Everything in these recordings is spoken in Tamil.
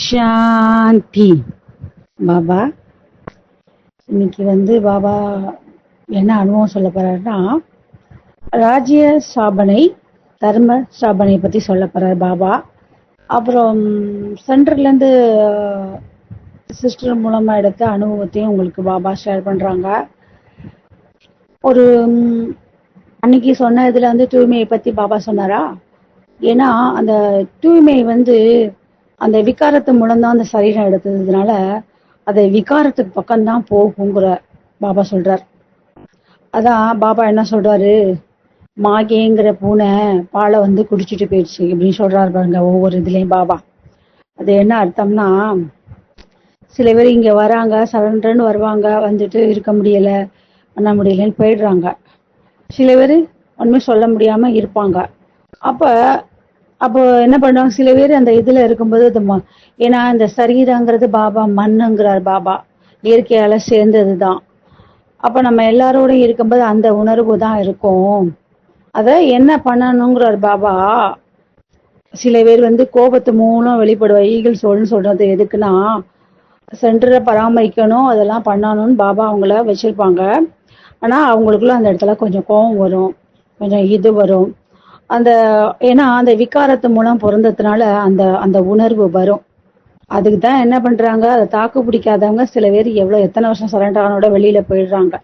சாந்தி. பாபா இன்னைக்கு வந்து பாபா என்ன அனுபவம் சொல்ல போறாருன்னா ராஜ்ய ஸ்தாபனை தர்ம ஸ்தாபனை பத்தி சொல்ல போறாரு பாபா. அப்புறம் சென்டர்ல இருந்து சிஸ்டர் மூலமா எடுத்த அனுபவத்தையும் உங்களுக்கு பாபா ஷேர் பண்றாங்க. ஒரு அன்னைக்கு சொன்ன இதுல வந்து தூய்மையை பத்தி பாபா சொன்னாரா? ஏன்னா அந்த தூய்மை வந்து அந்த விகாரத்து மூலம்தான் அந்த சரீரம் எடுத்ததுனால அதை விகாரத்துக்கு பக்கம்தான் போகுங்கிற பாபா சொல்றார். அதான் பாபா என்ன சொல்றாரு? மாகேங்கிற பூனை பாலை வந்து குடிச்சிட்டு போயிடுச்சு அப்படின்னு சொல்றாரு பாருங்க ஒவ்வொரு இதுலயும் பாபா. அது என்ன அர்த்தம்னா சில பேர் இங்க வராங்க சரண்டர்னு வருவாங்க வந்துட்டு இருக்க முடியல பண்ண முடியலன்னு போயிடுறாங்க. சில பேர் ஒண்ணுமே சொல்ல முடியாம இருப்பாங்க. அப்ப அப்போ என்ன பண்ணுவாங்க? சில பேர் அந்த இதுல இருக்கும்போது அது ம- ஏன்னா இந்த சரீரங்கிறது பாபா மண்ணுங்கிறார் பாபா. இயற்கையால சேர்ந்ததுதான். அப்ப நம்ம எல்லாரோடையும் இருக்கும்போது அந்த உணர்வு தான் இருக்கும். அத என்ன பண்ணணுங்கிறார் பாபா? சில பேர் வந்து கோபத்து மூலம் வெளிப்படுவா. ஈகிள் சோல்னு சொல்றது எதுக்குன்னா சென்டரை பராமரிக்கணும் அதெல்லாம் பண்ணணும்னு பாபா அவங்கள வச்சிருப்பாங்க. ஆனா அவங்களுக்குள்ள அந்த இடத்துல கொஞ்சம் கோபம் வரும். கொஞ்சம் இது வரும். அந்த ஏன்னா அந்த விகாரத்து மூலம் பிறந்ததுனால அந்த அந்த உணர்வு வரும். அதுக்கு தான் என்ன பண்றாங்க? அதை தாக்கு பிடிக்காதவங்க சில பேர் எவ்வளவு எத்தனை வருஷம் சரண்டர் ஆனோட வெளியில போயிடுறாங்க.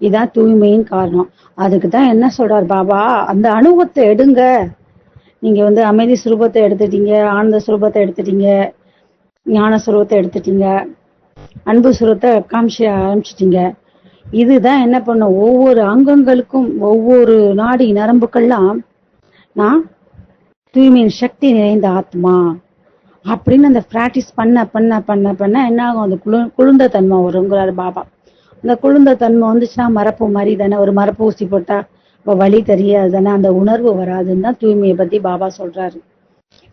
இதுதான் தூய்மையின் காரணம். அதுக்கு தான் என்ன சொல்றார் பாபா? அந்த அனுபவத்தை எடுங்க. நீங்க வந்து அமைதி சுரூபத்தை எடுத்துட்டீங்க ஆனந்த சுரூபத்தை எடுத்துட்டீங்க ஞான சுரூபத்தை எடுத்துட்டீங்க அன்பு சுரூபத்தை காமிச்சு ஆரம்பிச்சிட்டீங்க இதுதான் என்ன பண்ணும்? ஒவ்வொரு அங்கங்களுக்கும் ஒவ்வொரு நாடி நரம்புக்கெல்லாம் நான் தூய்மையின் சக்தி நிறைந்த ஆத்மா. அப்படின்னு அந்த பிராக்டிஸ் பண்ண பண்ண பண்ண பண்ண என்ன ஆகும்? அந்த குளு குளிர்ந்த தன்மை வருங்கிறாரு பாபா. அந்த குளிர்ந்த தன்மை வந்துச்சுன்னா மரப்பு மாதிரி தானே ஒரு மரப்பு ஊசி போட்டா இப்போ வலி தெரியாது தானே அந்த உணர்வு வராதுன்னு தான் தூய்மையை பத்தி பாபா சொல்றாரு.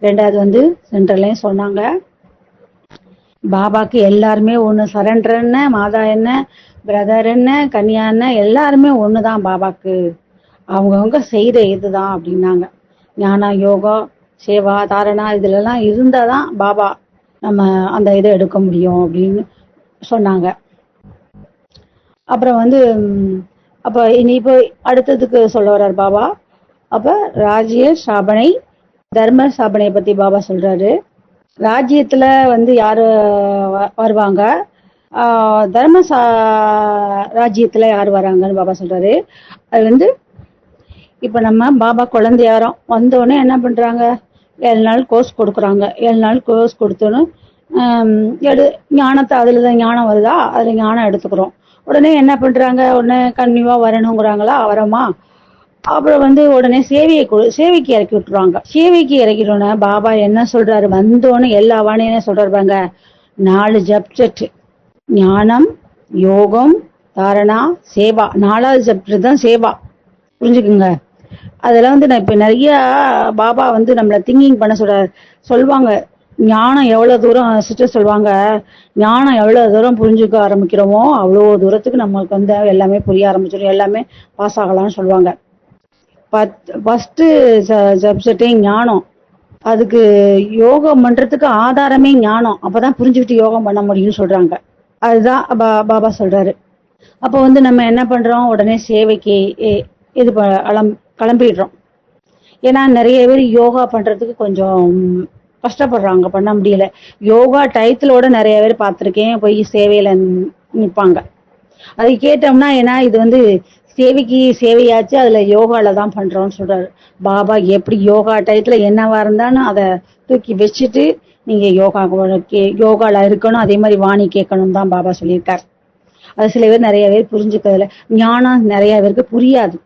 ரெண்டாவது வந்து சென்டர்லயும் சொன்னாங்க. பாபாக்கு எல்லாருமே ஒன்று சரண்டர் என்ன மாதா என்ன பிரதர் என்ன கன்யா என்ன எல்லாருமே தான் பாபாக்கு. அவங்கவுங்க செய்கிற இதுதான் அப்படின்னாங்க. ஞானம் யோகா சேவா தாரணா இதுல எல்லாம் இருந்தாதான் பாபா நம்ம அந்த இதை எடுக்க முடியும் அப்படின்னு சொன்னாங்க. அப்புறம் வந்து அப்ப இனி இப்போ அடுத்ததுக்கு சொல்ல வர்றார் பாபா. அப்ப ராஜ்ய சாபனை தர்ம ஸ்தாபனையை பத்தி பாபா சொல்றாரு. ராஜ்யத்துல வந்து யாரு வ- வருவாங்க? ஆஹ் தர்ம சா ராஜ்யத்துல யார் வராங்கன்னு பாபா சொல்றாரு. அது வந்து இப்ப நம்ம பாபா குழந்தையாரோம் வந்தோடனே என்ன பண்றாங்க? ஏழு நாள் கோர்ஸ் கொடுக்குறாங்க. ஏழு நாள் கோர்ஸ் கொடுத்தோன்னு எடு ஞானத்தை அதுல தான் ஞானம் வருதா? அதுல ஞானம் எடுத்துக்கிறோம். உடனே என்ன பண்றாங்க? உடனே கன்னிவா வரணுங்கிறாங்களா? வரமா? அப்புறம் வந்து உடனே சேவையை கொடு சேவைக்கு இறக்கி விட்டுருவாங்க. சேவைக்கு இறக்கிட்டோன்னே பாபா என்ன சொல்றாரு? வந்தோன்னு எல்லா வாணியும் என்ன சொல்றாரு நாலு ஜப்ஜெட் ஞானம் யோகம் தாரணா சேவா. நாலாவது ஜப்ஜெட் தான் சேவா. புரிஞ்சுக்குங்க? அதெல்லாம் வந்து நான் இப்ப நிறைய பாபா வந்து நம்மள திங்கிங் பண்ண சொல்ற சொல்லுவாங்க ஞானம் எவ்வளவு தூரம் சிஸ்டர் சொல்லுவாங்க ஞானம் எவ்வளவு தூரம் புரிஞ்சுக்க ஆரம்பிக்கிறோமோ அவ்வளோ தூரத்துக்கு நம்மளுக்கு வந்து எல்லாமே புரிய ஆரம்பிச்சிடும் எல்லாமே பாஸ் ஆகலாம்னு சொல்லுவாங்க பத் ஃபர்ஸ்ட் சப்ஜெக்டே ஞானம். அதுக்கு யோகம் பண்றதுக்கு ஆதாரமே ஞானம். அப்பதான் புரிஞ்சுக்கிட்டு யோகம் பண்ண முடியும்னு சொல்றாங்க. அதுதான் பா- பாபா சொல்றாரு. அப்போ வந்து நம்ம என்ன பண்றோம்? உடனே சேவைக்கு இது ப- அலம்- கிளம்பிடுறோம். ஏன்னா நிறைய பேர் யோகா பண்றதுக்கு கொஞ்சம் கஷ்டப்படுறாங்க பண்ண முடியல. யோகா டயத்திலோட நிறைய பேர் பார்த்துருக்கேன் போய் சேவையில நிற்பாங்க அது கேட்டோம்னா ஏன்னா இது வந்து சேவைக்கு சேவையாச்சு அதுல யோகால தான் பண்றோம்னு சொல்றாரு. பாபா எப்படி யோகா டயத்துல என்னவா இருந்தாலும் அதை தூக்கி வச்சுட்டு நீங்க யோகா யோகாவில் யோகால இருக்கணும் அதே மாதிரி வாணி கேட்கணும் தான் பாபா சொல்லியிருக்கார். அது சில பேர் நிறைய பேர் புரிஞ்சுக்கிறதுல. ஞானம் நிறைய பேருக்கு புரியாது.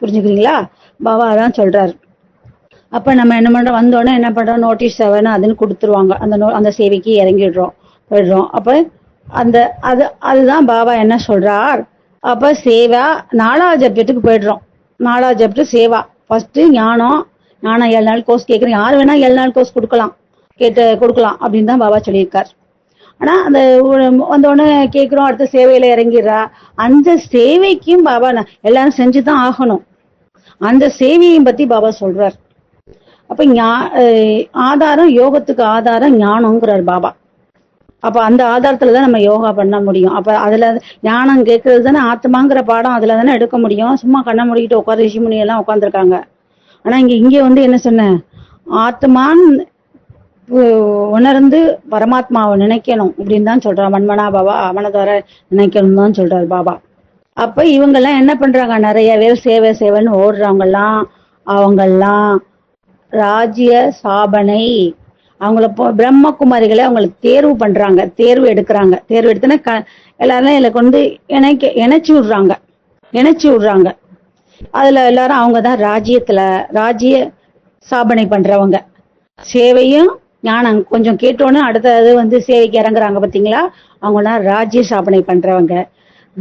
புரிஞ்சுக்கிறீங்களா? பாபா அதான் சொல்றாரு. அப்ப நம்ம என்ன பண்றோம்? வந்தோடனே என்ன பண்றோம்? நோட்டீஸ் செவன் அதுன்னு கொடுத்துருவாங்க. அந்த நோ அந்த சேவைக்கு இறங்கிடுறோம். போயிடுறோம். அப்ப அந்த அது அதுதான் பாபா என்ன சொல்றார்? அப்ப சேவா நாலாவது சப்ஜெக்ட்டுக்கு போயிடுறோம். நாலாவது ஜப்ஜெக்ட் சேவா. ஃபர்ஸ்ட் ஞானம். ஞானம் ஏழு நாள் கோர்ஸ் கேட்குறேன். யார் வேணா ஏழு நாள் கோர்ஸ் கொடுக்கலாம். கேட்டு கொடுக்கலாம். அப்படின்னு தான் பாபா சொல்லியிருக்கார். ஆனா அந்த வந்தோடனே கேட்குறோம் அடுத்த சேவையில இறங்கிடுறா. அந்த சேவைக்கும் பாபா நான் எல்லாரும் செஞ்சுதான் ஆகணும். அந்த சேவையையும் பத்தி பாபா சொல்றார். அப்ப ஞா- ஆதாரம் யோகத்துக்கு ஆதாரம் ஞானம்ங்கிறார் பாபா. அப்ப அந்த ஆதாரத்துல தான் நம்ம யோகா பண்ண முடியும். அப்ப அதுல ஞானம் கேட்கறது தானே ஆத்மாங்கிற பாடம் அதுல தானே எடுக்க முடியும். சும்மா கண்ணை முடிக்கிட்டு உட்கார ரிஷி முனி எல்லாம் உட்காந்துருக்காங்க ஆனா இங்க இங்க வந்து என்ன சொன்னேன் ஆத்மான் உணர்ந்து பரமாத்மாவை நினைக்கணும் இப்படின்னு தான் சொல்றான் மண்மனா பாபா. அவனதார நினைக்கணும் தான் சொல்றாரு பாபா. அப்ப இவங்க எல்லாம் என்ன பண்றாங்க? நிறைய பேர் சேவை சேவைன்னு ஓடுறவங்க எல்லாம் அவங்கெல்லாம் ராஜ்ய சாபனை. அவங்கள போ- பிரம்மகுமாரிகளை அவங்களுக்கு தேர்வு பண்றாங்க. தேர்வு எடுக்கிறாங்க. தேர்வு எடுத்தோன்னா க எல்லாரும் இதுல கொண்டு இணைக்க இணைச்சி விடுறாங்க. இணைச்சி விடுறாங்க. அதுல எல்லாரும் அவங்க தான் ராஜ்யத்துல ராஜ்ய சாபனை பண்றவங்க. சேவையும் ஞானம் கொஞ்சம் கேட்டோன்னு அடுத்தது வந்து சேவைக்கு இறங்குறாங்க பாத்தீங்களா அவங்கலாம் ராஜ்ய சாபனை பண்றவங்க.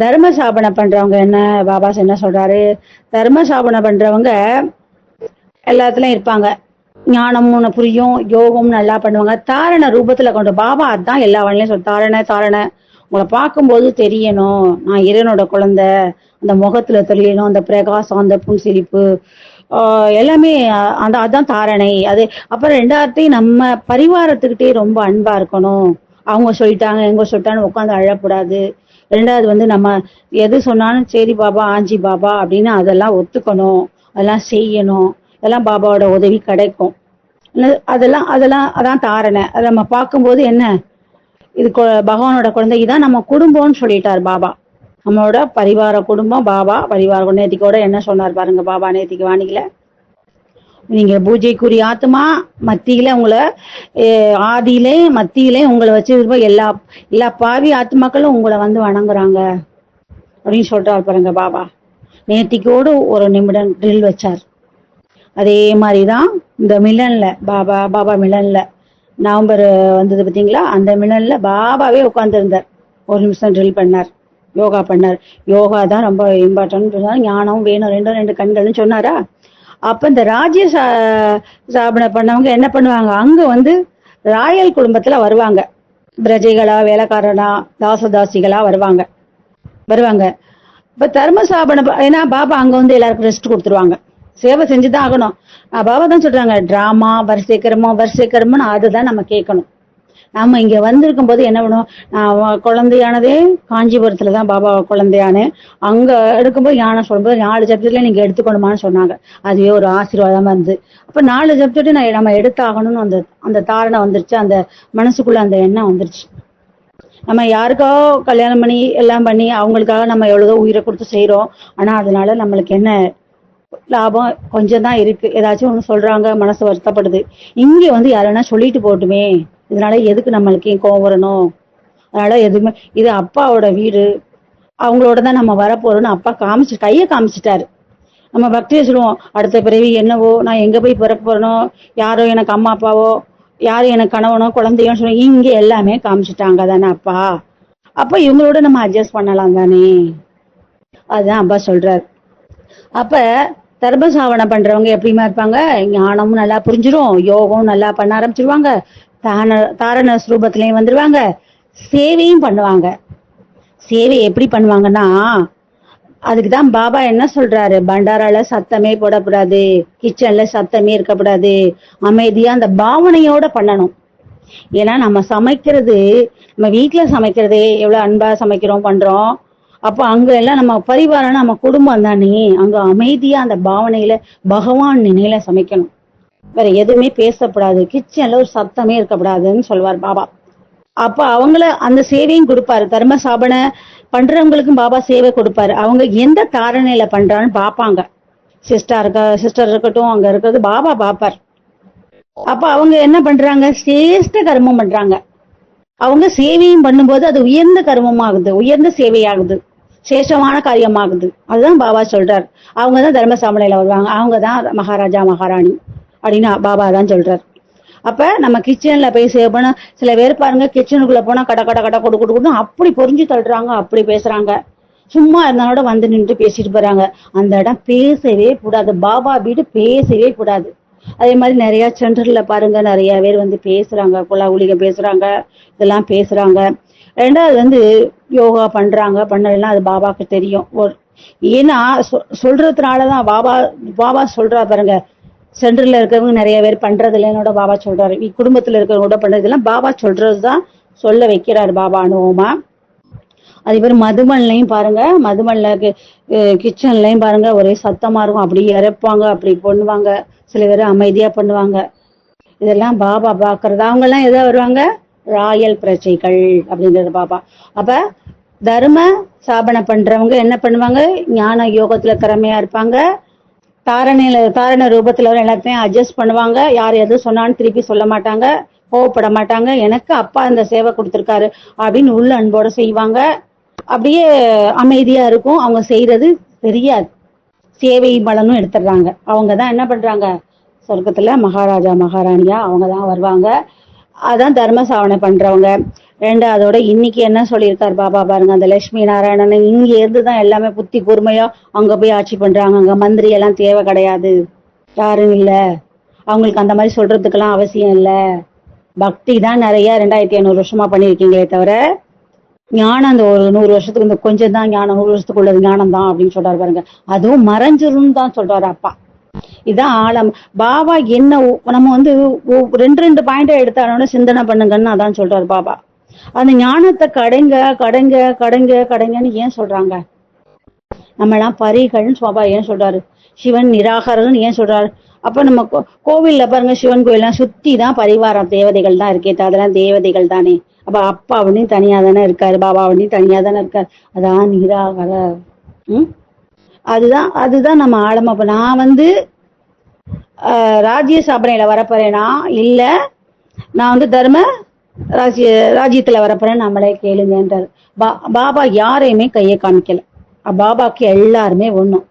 தர்ம சாபனை பண்றவங்க என்ன? பாபா என்ன சொல்றாரு? தர்ம சாபனை பண்றவங்க எல்லாத்துலயும் இருப்பாங்க. ஞானமும் புரியும் யோகம் நல்லா பண்ணுவாங்க. தாரண ரூபத்துல கொண்டு பாபா அதான் எல்லா வழியும் சொல் தாரண தாரண. உங்களை பார்க்கும்போது தெரியணும். நான் இறைவனோட குழந்தை. அந்த முகத்துல தெரியணும். அந்த பிரகாசம் அந்த புன்சிரிப்பு. எல்லாமே அந்த அதான் தாரணை. அது அப்புறம் ரெண்டாவது நம்ம பரிவாரத்துக்கிட்டே ரொம்ப அன்பா இருக்கணும். அவங்க சொல்லிட்டாங்க எங்க சொல்லிட்டான்னு உட்காந்து அழக்கூடாது ரெண்டாவது வந்து நம்ம எது சொன்னாலும் சரி பாபா ஆஞ்சி பாபா அப்படின்னு அதெல்லாம் ஒத்துக்கணும். அதெல்லாம் செய்யணும். அதெல்லாம் பாபாவோட உதவி கிடைக்கும். அதெல்லாம் அதெல்லாம் அதான் தாரணை. அதை நம்ம பார்க்கும்போது என்ன? இது கொ- பகவானோட குழந்தை. இதான் நம்ம குடும்பம்னு சொல்லிட்டார் பாபா. நம்மளோட பரிவார குடும்பம் பாபா பரிவார நேத்திக்கோட என்ன சொன்னார் பாருங்க பாபா நேத்திக்கு வாணிகளை நீங்க பூஜைக்குரிய ஆத்மா மத்தியில உங்களை ஆதியிலே மத்தியிலே உங்களை வச்சு எல்லா எல்லா பாவி ஆத்மாக்களும் உங்களை வந்து வணங்குறாங்க. அப்படின்னு சொல்றாரு பாருங்க பாபா. நேத்திக்கோடு ஒரு நிமிடம் ட்ரில் வச்சார். அதே மாதிரிதான் இந்த மிலன்ல பாபா பாபா மிலன்ல நவம்பர் வந்தது பார்த்தீங்களா அந்த மிலன்ல பாபாவே உட்காந்துருந்தார் ஒரு நிமிஷம் ட்ரில் பண்ணார். யோகா பண்ணார். யோகா தான் ரொம்ப இம்பார்ட்டன்ட் ஞானம் வேணும். ரெண்டும் ரெண்டு கண்கள்னு சொன்னாரா? அப்ப இந்த ராஜ்ய சா- சாபனை பண்ணவங்க என்ன பண்ணுவாங்க? அங்க வந்து ராயல் குடும்பத்துல வருவாங்க. பிரஜைகளா வேலைக்காரனா தாசதாசிகளா வருவாங்க. வருவாங்க. இப்ப தர்ம சாபனை ஏன்னா பாபா அங்க வந்து எல்லாருக்கும் ரெஸ்ட் கொடுத்துருவாங்க. சேவை செஞ்சுதான் ஆகணும். பாபா தான் சொல்றாங்க டிராமா வரிசை கிரமம் வரிசை கிரமம்னு அதுதான் நம்ம கேட்கணும். நாம இங்க வந்திருக்கும் போது என்ன பண்ணுவோம்? நான் குழந்தையானதே காஞ்சிபுரத்துல தான் பாபா குழந்தையானு அங்க எடுக்கும்போது யானை சொல்லும்போது நாலு சப்ஜெக்ட்ல நீங்க எடுத்துக்கணுமான்னு சொன்னாங்க. அதுவே ஒரு ஆசீர்வாதமா இருந்து அப்ப நாலு சப்ஜெக்ட் நான் நம்ம எடுத்தாகணும்னு அந்த அந்த தாரணை வந்துருச்சு. அந்த மனசுக்குள்ள அந்த எண்ணம் வந்துருச்சு. நம்ம யாருக்கோ கல்யாணம் பண்ணி எல்லாம் பண்ணி அவங்களுக்காக நம்ம எவ்வளவோ உயிரை கொடுத்து செய்யறோம் ஆனா அதனால நம்மளுக்கு என்ன லாபம்? கொஞ்சம் தான் இருக்கு. ஏதாச்சும் ஒண்ணு சொல்றாங்க மனசு வருத்தப்படுது. இங்க வந்து யாருன்னா சொல்லிட்டு போட்டுமே இதனால எதுக்கு நம்மளுக்கு ஏன் கோவம் வரணும்? அதனால எதுவுமே இது அப்பாவோட வீடு. அவங்களோட தான் நம்ம வரப்போறோம்னு அப்பா காமிச்சு கையை காமிச்சிட்டாரு. நம்ம பக்தியை சொல்லுவோம் அடுத்த பிறவி என்னவோ நான் எங்க போய் பிறக்க போறனோ யாரோ எனக்கு அம்மா அப்பாவோ யாரும் எனக்கு கணவனோ குழந்தையோன்னு சொல்லுவோம் இங்க எல்லாமே காமிச்சிட்டாங்க தானே அப்பா. அப்ப இவங்களோட நம்ம அட்ஜஸ்ட் பண்ணலாம் தானே? அதுதான் அப்பா சொல்றாரு. அப்ப தர்மசாவனை பண்றவங்க எப்படிமா இருப்பாங்க? ஞானமும் நல்லா புரிஞ்சிடும் யோகம் நல்லா பண்ண ஆரம்பிச்சிருவாங்க. தான தாரண ஸ்ரூபத்திலையும் வந்துருவாங்க. சேவையும் பண்ணுவாங்க. சேவை எப்படி பண்ணுவாங்கன்னா அதுக்கு தான் பாபா என்ன சொல்றாரு? பண்டாரால சத்தமே போடக்கூடாது கிச்சன்ல சத்தமே இருக்கக்கூடாது. அமைதியா அந்த பாவனையோட பண்ணணும். ஏன்னா நம்ம சமைக்கிறது நம்ம வீட்டுல சமைக்கிறதே எவ்வளவு அன்பா சமைக்கிறோம் பண்றோம். அப்போ அங்க எல்லாம் நம்ம பரிவாரம் நம்ம குடும்பம் தானே. அங்க அமைதியா அந்த பாவனையில பகவான் நினைல சமைக்கணும். வேற எதுவுமே பேசக்கூடாது கிச்சன்ல ஒரு சத்தமே இருக்கக்கூடாதுன்னு சொல்வார் பாபா. அப்ப அவங்கள அந்த சேவையும் கொடுப்பாரு. தர்ம சாபனை பண்றவங்களுக்கும் பாபா சேவை கொடுப்பாரு. அவங்க எந்த தாரணையில பண்றான்னு பாப்பாங்க. சிஸ்டர் இருக்க சிஸ்டர் இருக்கட்டும் அங்க இருக்கிறது பாபா பாப்பார். அப்ப அவங்க என்ன பண்றாங்க? சிரேஷ்ட கர்மம் பண்றாங்க. அவங்க சேவையும் பண்ணும்போது அது உயர்ந்த கர்மமாகுது. உயர்ந்த சேவையாகுது. சேஷமான காரியமாகுது. அதுதான் பாபா சொல்றார். அவங்க தான் தர்ம சாமனையில வருவாங்க. அவங்க தான் மகாராஜா மகாராணி. அப்படின்னு பாபா தான் சொல்றார். அப்ப நம்ம கிச்சன்ல போய் சேவ் பண்ண சில பேர் பாருங்க கிச்சனுக்குள்ள போனா கட கட கட கொடு கொடு அப்படி பொறிஞ்சு தள்ளுறாங்க அப்படி பேசுறாங்க. சும்மா இருந்தாலோட வந்து நின்று பேசிட்டு போறாங்க. அந்த இடம் பேசவே கூடாது. பாபா வீடு பேசவே கூடாது. அதே மாதிரி நிறைய சென்டர்ல பாருங்க நிறைய பேர் வந்து பேசுறாங்க குலா உலிக பேசுறாங்க இதெல்லாம் பேசுறாங்க. ரெண்டாவது வந்து யோகா பண்றாங்க பண்ணலாம் அது பாபாக்கு தெரியும். ஏன்னா சொல்றதுனாலதான் பாபா பாபா சொல்றா பாருங்க சென்டர்ல இருக்கிறவங்க நிறைய பேர் பண்றது இல்லை. என்னோட பாபா சொல்றாரு. குடும்பத்தில் குடும்பத்துல இருக்கிறவங்க கூட பண்றது எல்லாம் பாபா சொல்றதுதான் சொல்ல வைக்கிறாரு பாபா அனுபவமா. அதே மாதிரி மதுமல்லையும் பாருங்க. மதுமல்ல கிச்சன்லையும் பாருங்க. ஒரே சத்தமா இருக்கும். அப்படி இறப்பாங்க அப்படி பண்ணுவாங்க. சில பேர் அமைதியா பண்ணுவாங்க. இதெல்லாம் பாபா பாக்குறது. அவங்க எல்லாம் எதா வருவாங்க? ராயல் பிரஜைகள் அப்படிங்கிறது பாபா. அப்ப தர்ம சாபனை பண்றவங்க என்ன பண்ணுவாங்க? ஞான யோகத்துல திறமையா இருப்பாங்க. தாரணையில தாரண ரூபத்துல எல்லாத்தையும் அட்ஜஸ்ட் பண்ணுவாங்க. யார் எது சொன்னாலும் திருப்பி சொல்ல மாட்டாங்க. கோவப்பட மாட்டாங்க. எனக்கு அப்பா இந்த சேவை கொடுத்துருக்காரு அப்படின்னு உள்ள அன்போட செய்வாங்க. அப்படியே அமைதியா இருக்கும். அவங்க செய்யறது தெரியாது. சேவை பலனும் எடுத்துடுறாங்க. அவங்க தான் என்ன பண்றாங்க? சொர்க்கத்துல மகாராஜா மகாராணியா அவங்க தான் வருவாங்க. அதான் தர்ம சாவனை பண்றவங்க. ரெண்டாவதோட இன்னைக்கு என்ன சொல்லியிருக்கார் பாபா பாருங்க அந்த லட்சுமி நாராயணன். இங்க இருந்து தான் எல்லாமே புத்தி கூர்மையா அங்க போய் ஆட்சி பண்றாங்க. அங்க மந்திரி எல்லாம் தேவை கிடையாது. யாரும் இல்ல. அவங்களுக்கு அந்த மாதிரி சொல்றதுக்கெல்லாம் அவசியம் இல்ல. பக்தி தான் நிறைய ரெண்டாயிரத்தி ஐநூறு வருஷமா பண்ணியிருக்கீங்களே தவிர ஞானம் அந்த ஒரு நூறு வருஷத்துக்கு இந்த கொஞ்சம் தான் ஞானம் நூறு வருஷத்துக்கு உள்ளது ஞானம் தான் அப்படின்னு சொல்றாரு பாருங்க. அதுவும் மறைஞ்சிரும் தான் சொல்றாரு அப்பா. இதான் ஆழம். பாபா என்ன ஒ- நம்ம வந்து ரெண்டு ரெண்டு பாயிண்ட் எடுத்தாலும் சிந்தனை பண்ணுங்கன்னு அதான் சொல்றாரு பாபா. அந்த ஞானத்தை கடைங்க கடைங்க கடைங்க கடைங்கன்னு ஏன் சொல்றாங்க? நம்ம எல்லாம் பரிகள்னு பாபா ஏன் சொல்றாரு? சிவன் நிராகரன் ஏன் சொல்றாரு? அப்ப நம்ம கோவில்ல பாருங்க சிவன் கோயில்லாம் சுத்தி தான் பரிவாரம் தேவதைகள் தான் இருக்கே அதெல்லாம் தேவதைகள் தானே. அப்ப அப்பா அப்படின்னு தனியா தானே இருக்காரு பாபா அப்படின்னு தனியா தானே இருக்காரு. அதான் நிராகர. உம் அதுதான் அதுதான் நம்ம ஆழமா இப்ப நான் வந்து ஆஹ், ராஜ்ய சாபனையில வரப்போறேனா? இல்ல நான் வந்து தர்ம ராஜ்ய ராஜ்யத்துல வரப்போறேன் நம்மளே கேளுங்கன்றார். பா பாபா யாரையுமே கையை காமிக்கல. பாபாக்கு எல்லாருமே ஒண்ணும்.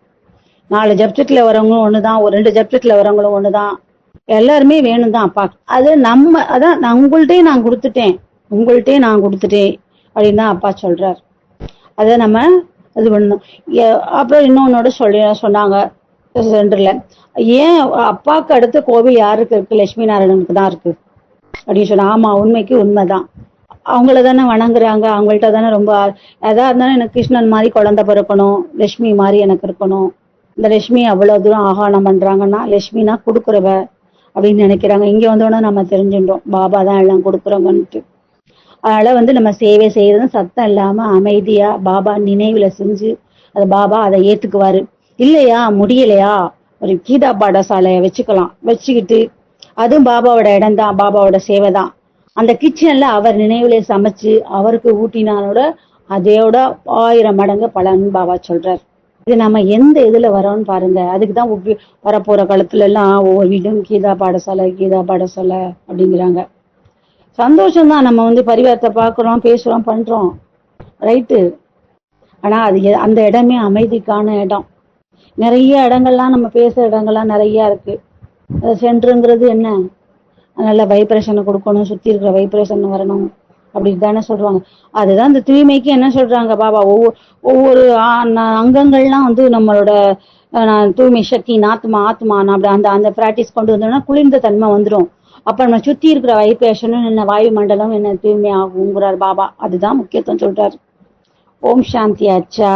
நாலு ஜப்ஜெக்ட்ல வரவங்களும் ஒண்ணுதான் ஒரு ரெண்டு ஜப்ஜெக்ட்ல வரவங்களும் ஒண்ணுதான். எல்லாருமே வேணும் தான் அப்பா. அது நம்ம அதான் நான் உங்கள்ட்டே நான் கொடுத்துட்டேன். உங்கள்ட்டே நான் கொடுத்துட்டேன் அப்படின்னு தான் அப்பா சொல்றார். அதை நம்ம இது பண்ணணும். அப்புறம் இன்னொன்னோட சொல்லி சொன்னாங்க சென்டர்ல. ஏன் அப்பாவுக்கு அடுத்த கோவில் யாருக்கு இருக்கு? லட்சுமி நாராயணனுக்கு தான் இருக்கு. அப்படின்னு சொன்னா ஆமா உண்மைக்கு உண்மைதான். அவங்கள தானே வணங்குறாங்க அவங்கள்ட்ட தானே ரொம்ப ஆ- எதா இருந்தாலும் எனக்கு கிருஷ்ணன் மாதிரி குழந்தை பிறக்கணும் லட்சுமி மாதிரி எனக்கு இருக்கணும். இந்த லட்சுமி அவ்வளவு தூரம் ஆகானம் பண்றாங்கன்னா லட்சுமினா கொடுக்குறவ அப்படின்னு நினைக்கிறாங்க. இங்க வந்தோடனே நம்ம தெரிஞ்சுட்டோம் பாபா தான் எல்லாம் கொடுக்குறவங்கன்ட்டு அதனால வந்து நம்ம சேவை செய்யறது சத்தம் இல்லாம அமைதியா பாபா நினைவுல செஞ்சு அது பாபா அதை ஏத்துக்குவாரு. இல்லையா? முடியலையா? ஒரு கீதா பாடசாலையை வச்சுக்கலாம். வச்சுக்கிட்டு அதுவும் பாபாவோட இடம் தான் பாபாவோட சேவை தான் அந்த கிச்சன்ல அவர் நினைவுல சமைச்சு அவருக்கு ஊட்டினானோட அதையோட ஆயிரம் மடங்கு பலன் பாபா சொல்றார். இது நம்ம எந்த இதுல வரோம்னு பாருங்க. அதுக்கு தான் உப்பி- வரப்போற காலத்துல எல்லாம் ஒவ்வொரு வீடும் கீதா பாடசாலை கீதா பாடசாலை அப்படிங்கிறாங்க. சந்தோஷம் தான் நம்ம வந்து பரிவாரத்தை பார்க்குறோம் பேசுறோம் பண்றோம். ரைட்டு ஆனா அது அந்த இடமே அமைதிக்கான இடம். நிறைய இடங்கள்லாம் நம்ம பேசுற இடங்கள்லாம் நிறைய இருக்கு. சென்டருங்கிறது என்ன? நல்ல வைப்ரேஷனை கொடுக்கணும் சுற்றி இருக்கிற வைப்ரேஷன் வரணும். அப்படின்னு தானே சொல்றாங்க. அதுதான் இந்த தூய்மைக்கு என்ன சொல்றாங்க பாபா? ஒவ்வொரு ஒவ்வொரு அங்கங்கள்லாம் வந்து நம்மளோட தூய்மை சக்தி ஆத்மா ஆத்மா நான் அப்படி அந்த அந்த பிராக்டிஸ் கொண்டு வந்தோம்னா குளிர்ந்த தன்மை வந்துடும் அப்ப நம்ம சுத்தி இருக்கிற வைப்ரேஷனும் என்ன வாயு மண்டலம் என்ன தூய்மை ஆகுங்கிறார் பாபா. அதுதான் முக்கியத்துவம் சொல்றாரு. ஓம் சாந்தி அச்சா.